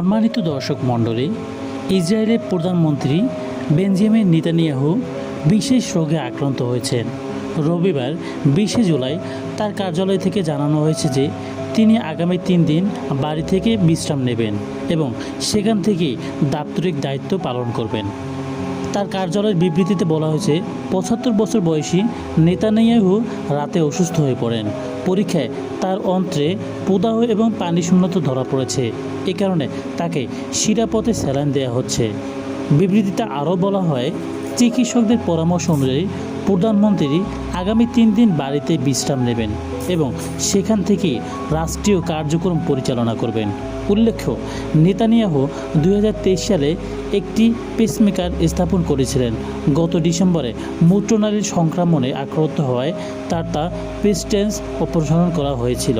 সম্মানিত দর্শক মণ্ডলী, ইসরায়েলের প্রধানমন্ত্রী বেঞ্জামিন নিতানিয়াহু বিশেষ রোগে আক্রান্ত হয়েছেন। রবিবার বিশে জুলাই তার কার্যালয় থেকে জানানো হয়েছে যে, তিনি আগামী তিন দিন বাড়ি থেকে বিশ্রাম নেবেন এবং সেখান থেকে দাপ্তরিক দায়িত্ব পালন করবেন। তার কার্যালয়ের বিবৃতিতে বলা হয়েছে, পঁচাত্তর বছর বয়সী নেতানিয়াহু রাতে অসুস্থ হয়ে পড়েন। পরীক্ষায় তার অন্ত্রে প্রদাহ এবং পানি শূন্যতা ধরা পড়েছে। এ কারণে তাকে শিরাপথে স্যালাইন দেওয়া হচ্ছে। বিবৃতিতে আরও বলা হয়, চিকিৎসকদের পরামর্শ অনুযায়ী প্রধানমন্ত্রী আগামী তিন দিন বাড়িতে বিশ্রাম নেবেন এবং সেখান থেকে রাষ্ট্রীয় কার্যক্রম পরিচালনা করবেন। উল্লেখ্য, নেতানিয়াহু দুই সালে একটি পেসমেকার স্থাপন করেছিলেন। গত ডিসেম্বরে মূত্রনালীর সংক্রমণে আক্রান্ত হওয়ায় তার তা পেস্টেন্স অপসারণ করা হয়েছিল।